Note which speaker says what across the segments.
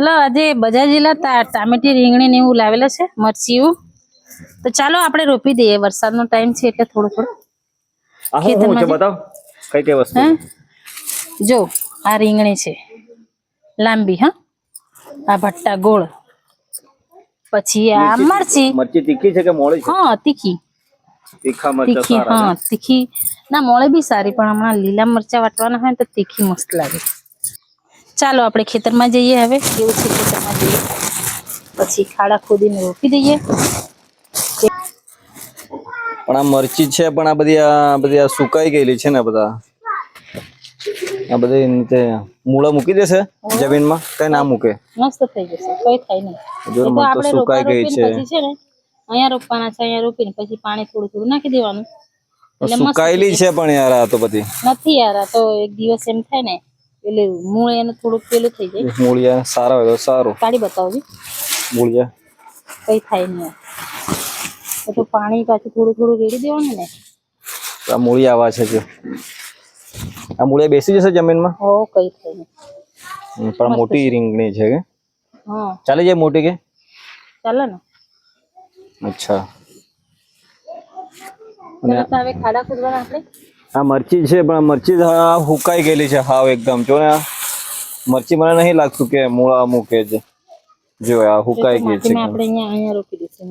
Speaker 1: Hello આજે બજાર જિલ્લા ટામેટી રીંગણી ને એવું લાવેલા છે મરચીયું તો ચાલો આપણે રોપી દઈએ વરસાદનો ટાઈમ છે એટલે થોડું થોડું.
Speaker 2: બતાવ? કઈ કઈ વસ્તુ?
Speaker 1: જો આ રીંગણી છે લાંબી હા? આ ભટ્ટા ગોળ. પછી આ મરચી.
Speaker 2: મરચી તીખી છે કે મોળી છે?
Speaker 1: હા તીખી.
Speaker 2: તીખા
Speaker 1: હા તીખી. ના મોળે બી સારી પણ હમણાં લીલા મરચા વાટવાના હોય ને તો તીખી મસ્ત લાગે. ચાલો આપણે ખેતરમાં જઈએ હવે કેવું છે ખેતરમાં જઈએ પછી ખાડા ખોદીને રોપી દઈએ
Speaker 2: પણ આ મરચી છે પણ આ બધી આ બધી આ સુકાઈ ગયેલી છે ને બધા આ બધી નીચે મૂળા મૂકી દેશે જમીનમાં કઈ ના મૂકે
Speaker 1: મસ્ત થઈ જશે કઈ થાય નહીં
Speaker 2: જો
Speaker 1: એ તો
Speaker 2: મરચું
Speaker 1: આપણે રોપા
Speaker 2: સુકાઈ ગઈ
Speaker 1: રોપીને
Speaker 2: છે
Speaker 1: પછી છે ને અહીંયા રોપવાના છે અહીંયા રોપીને પછી પાણી થોડું થોડું નાખી દેવાનું એટલે મસ્ત
Speaker 2: સુકાયેલી છે પણ યાર આ તો બધી
Speaker 1: નથી યાર આ તો એક દિવસ એમ થાય ને એટલે મૂળ એનું થોડુંક પેલું થઈ જાય
Speaker 2: મૂળિયા સારા હોય તો સારું
Speaker 1: કાઢી બતાવજો
Speaker 2: મૂળિયા
Speaker 1: કઈ થાય નહીં એ તો પાણી પાછું થોડું થોડું રેડી દેવાનું ને
Speaker 2: આ મૂળિયા આવા છે જો આ મૂળિયા બેસી જશે જમીનમાં
Speaker 1: હો કઈ થાય નહીં
Speaker 2: હમ, પણ મોટી રીંગણી છે કે
Speaker 1: હા
Speaker 2: ચાલી જાય મોટી કે
Speaker 1: ચાલે ને
Speaker 2: અચ્છા
Speaker 1: ચાલો તો હવે ખાડા ખોદવાના આપણે
Speaker 2: આ મરચી છે પણ મરચી હા હુકાઈ ગયેલી છે હાવ એકદમ. જો ને આ મરચી મને નહીં લાગતું કે મૂળા મૂકે છે. જો આ હુકાઈ ગઈ છે
Speaker 1: આપણે અહીંયા અહીંયા દઈશું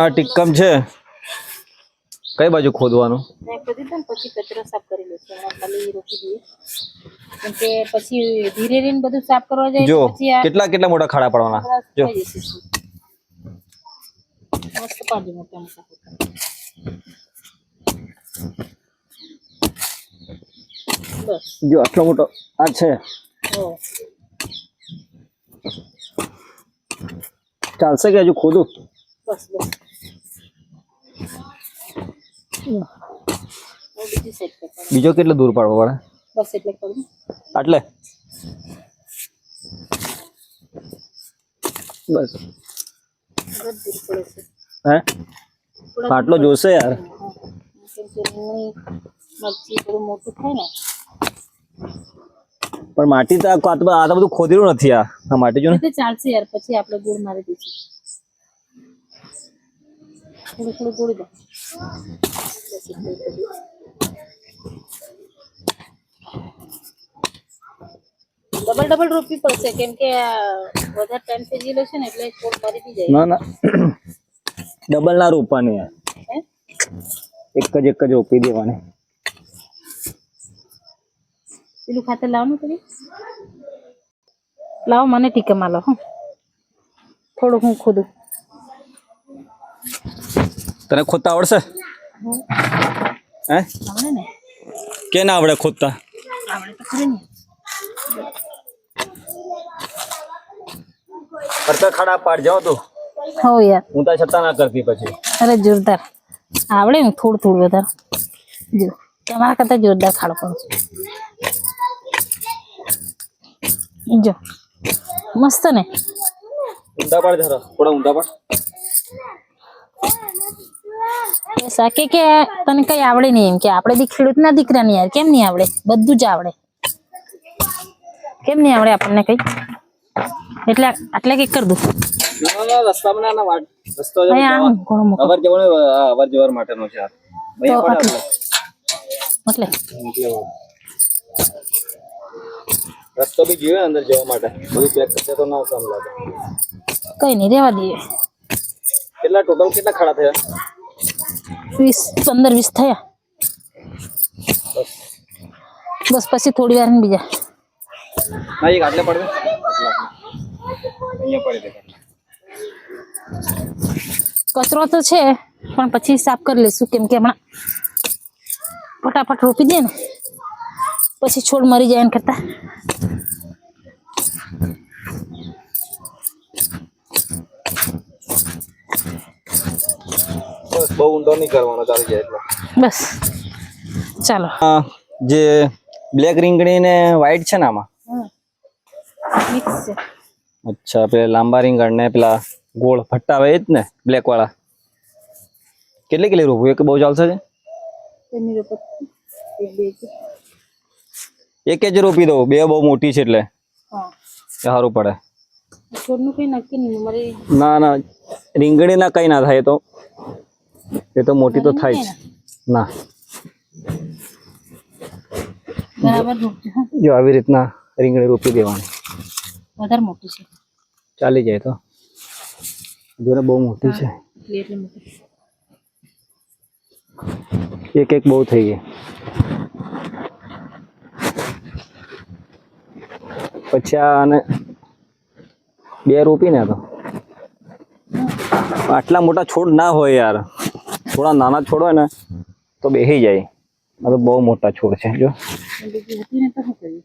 Speaker 2: આ ટિક્કમ છે. કઈ બાજુ ખોદવાનું?
Speaker 1: પછી કચરો સાફ કરી લઈશું. ખાલી રોપી દઈએ. કેમ કે પછી ધીરે ધીરે બધું સાફ કરવા જાય
Speaker 2: જો કેટલા કેટલા મોટા ખાડા પડવાના? જો.
Speaker 1: સુકાઈ જશે શું. મસ્ત પાડી મોટા મોટા બસ
Speaker 2: જો આટલો મોટો આ છે
Speaker 1: હો
Speaker 2: ચાલશે કે હજુ ખોદું
Speaker 1: બસ બસ હવે બીજી સાઈડ પર પાડો.
Speaker 2: બીજો કેટલો દૂર પાડવો પડે
Speaker 1: બસ એટલે કરું
Speaker 2: આટલે બસ
Speaker 1: દૂર પડે છે
Speaker 2: હે આટલો જોશે યાર
Speaker 1: કેમ કે રીંગણી મરચી થોડું મોટું થાય ને
Speaker 2: પણ માટી તો આ આ તો આ તો બધું ખોદેલું નથી આ આ માટી જો ને
Speaker 1: એ તો ચાલશે યાર પછી આપણે ગોળ મારી દઈશું થોડું થોડું ગોળી દો બસ એટલું જ બધું. ડબલ ડબલ રોપવી પડશે કેમ કે આ વધારે ટાઈમ થઈ ગયેલો છે ને એટલે છોડ મરી બી જાય
Speaker 2: ના ના ડબલ ના રોપવાની યાર
Speaker 1: હે
Speaker 2: એક જ એક જ રોપી દેવાની
Speaker 1: પેલું ખાતર લાવવાનું તમે લાવો મને ટીકામાં લાવો હં. થોડુંક હું ખોદું
Speaker 2: તને ખોદતા આવડશે હે
Speaker 1: આવડે ને
Speaker 2: કે ના આવડે ખોદતા
Speaker 1: આવડે તો ખરી ને
Speaker 2: કરતા ખાડા પાડ જાઓ તું
Speaker 1: હો યાર
Speaker 2: હું તાર છતાં ના કરતી પછી
Speaker 1: અરે જોરદાર આવડે ને થોડું થોડું વધારે જો તમારા કરતા જોરદાર ખાડો પડો જો મસ્ત ને
Speaker 2: ઊંધા પાડ જરા થોડા ઊંધા પાડ
Speaker 1: એ સાકે કે તને કઈ આવડે નહીં એમ કે આપણે બી ખેડૂતના દીકરા નહીં યાર કેમ નહીં આવડે બધું જ આવડે કેમ નહીં આવડે આપણને કઈ એટલે આટલે કઈ કર દઉં
Speaker 2: ના ના રસ્તામાં ના ના વાટ રસ્તો જો
Speaker 1: અહીંયા આમ ઘણો મોટો
Speaker 2: અવર જવર અવર જવર માટેનો છે આ. અહીંયા પડે
Speaker 1: એટલે
Speaker 2: એટલે રસ્તો બી જોઈએ ને અંદર જવા માટે બધું ચેક કરશે તો ના કામ લાગે
Speaker 1: કઈ નહીં રેવા દઈએ
Speaker 2: કેટલા ટોટલ કેટલા ખાડા થયા
Speaker 1: વીસ પંદર વીસ થયા બસ પછી થોડી વાર બીજા
Speaker 2: ના એક આટલે પડે અહીંયા પડે દે
Speaker 1: કચરો તો છે પણ પછી સાફ કરી લઈશું કેમ કે હમણાં ફટાફટ રોપી દે ને પછી છોડ મરી જાય એના કરતા.
Speaker 2: બસ બહુ ઊંડો નહીં કરવાનો ચાલી જાય એટલે.
Speaker 1: બસ ચાલો.
Speaker 2: જે બ્લેક રીંગણી ને વ્હાઈટ છે ને આમાં? અચ્છા પેલા લાંબા રીંગણ ને પેલા ગોળ ભટ્ટા આવે એ જ ને બ્લેક વાળા. કેટલી કેટલી રૂપિયા એક બહુ ચાલશે એક જ રોપી દો બે બહુ મોટી છે એટલે. સારું પડે. ના ના. રીંગણી ના કઈ ના થાય તો એ તો મોટી તો થાય જ. ના. જો આવી રીતના રીંગણી રોપી દેવાની.
Speaker 1: વધારે મોટી છે.
Speaker 2: ચાલી જાય તો. જો ને બહુ મોટી છે
Speaker 1: એટલે એટલે મોટી
Speaker 2: એક એક બહુ થઈ ગઈ પછી આ આને બે રોપીને તો આટલા મોટા છોડ ના હોય યાર થોડા નાના છોડ હોય ને તો બેસી જાય આ તો બહુ મોટા છોડ છે જો
Speaker 1: બીજી હતી ને તો શું કર્યું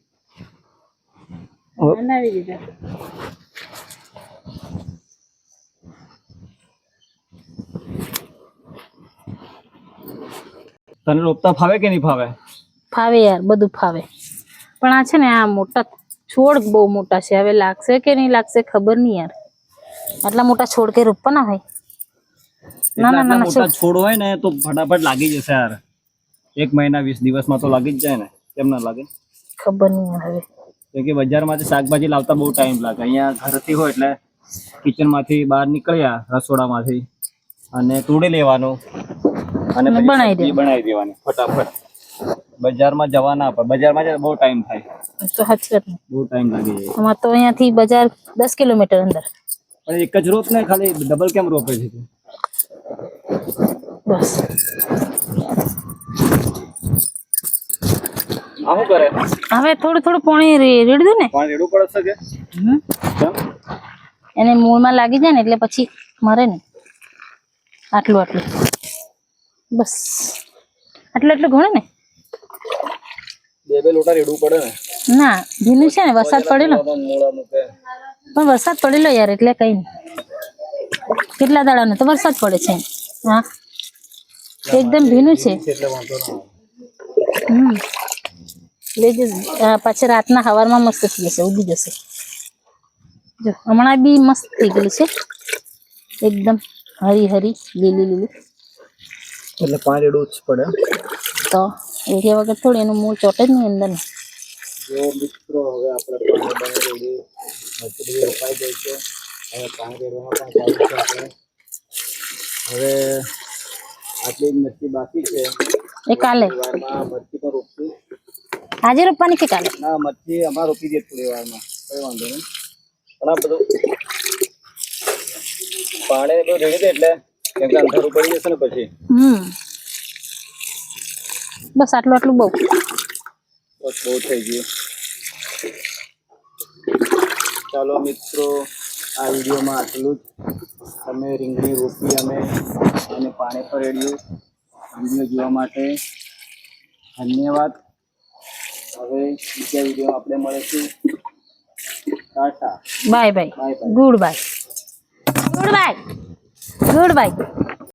Speaker 2: હવે
Speaker 1: બનાવી દીધા
Speaker 2: તને રોપતા ફાવે કે નહીં ફાવે?
Speaker 1: ફાવે યાર બધું ફાવે. પણ આ છે ને આ મોટા છોડ બહુ મોટા છે. હવે લાગશે કે નહીં લાગશે ખબર નહીં યાર. આટલા મોટા છોડ કે રોપવાના હોય? ના ના ના
Speaker 2: મોટા છોડ. હોય ને તો ફટાફટ લાગી જશે યાર. એક મહિના વીસ દિવસમાં તો લાગી જ જાય ને. કેમ ના લાગે?
Speaker 1: ખબર નહીં હવે.
Speaker 2: કેમ કે બજારમાંથી શાકભાજી લાવતા બહુ ટાઈમ લાગે. અહીંયા ઘરથી હોય એટલે કિચનમાંથી બહાર નીકળ્યા રસોડામાંથી અને તોડી લેવાનું. અને
Speaker 1: બનાવી
Speaker 2: દેવાની. ફટાફટ. બજારમાં જવાના પર બજારમાં જ બહુ ટાઈમ થાય.
Speaker 1: તો સાચી
Speaker 2: બહુ ટાઈમ લાગી જાય
Speaker 1: અમાર તો અહીંયાથી બજાર દસ કિલોમીટર અંદર.
Speaker 2: પણ એક જ રોપ ને ખાલી ડબલ કેમ રોપે છે
Speaker 1: બસ.
Speaker 2: આ કરે?
Speaker 1: હવે થોડું થોડું પાણી દે ને.
Speaker 2: પાણી રેડવું છે કે?
Speaker 1: હમ. એને મૂળમાં લાગી જાય ને એટલે પછી મરે ને. આટલું આટલું. બસ. આટલું એટલું ઘણું ને?
Speaker 2: બે બે લોટા રેડવું પડે ને.
Speaker 1: ના ભીનું છે ને વરસાદ પડેલો. પણ વરસાદ પડેલો યાર એટલે કઈ કેટલા દાડાનો? તો વરસાદ પડે છે. હા એકદમ ભીનું છે. હમ. પાછળ રાતના હવારમાં મસ્ત થઈ જશે ઉગી જશે. જો હમણાં બી મસ્ત થઈ ગયું છે. એકદમ હરી હરી લીલી લીલી.
Speaker 2: એટલે પાણી ડોચ જ પડે.
Speaker 1: તો એ વગર થોડી એનું મૂળ ચોટે જ નહીં અંદર
Speaker 2: જો મિત્રો હવે આપણે પાણી બની મરચી રોપાઈ ગઈ છે. હવે પાણી રેડવામાં પણ ચાલુ છે આપણે. હવે આટલી જ મચ્છી બાકી છે.
Speaker 1: એ કાલે.
Speaker 2: વારમાં મરચી પણ રોપશું.
Speaker 1: આજે રોપવાની કે કાલે?
Speaker 2: ના મચ્છી અમારે રોપી દે થોડી વારમાં. કઈ વાંધો નહીં. પણ આ બધું. પાણી બધું રેડી દે એટલે કેમ કે અંધારું પડી જશે ને પછી?
Speaker 1: હમ. બસ આટલું આટલું બહુ.
Speaker 2: બસ બહુ થઈ ગયું. ચાલો મિત્રો આ વિડીયોમાં આટલું જ. તમે રીંગણી રોપી અમે અને પાણી પર રેડ્યું વીડિયો જોવા માટે ધન્યવાદ. હવે બીજા વીડિયો આપણે મળીશું. Tata.
Speaker 1: Bye bye.
Speaker 2: Bye bye.
Speaker 1: Good bye. Good bye. フォールバイ。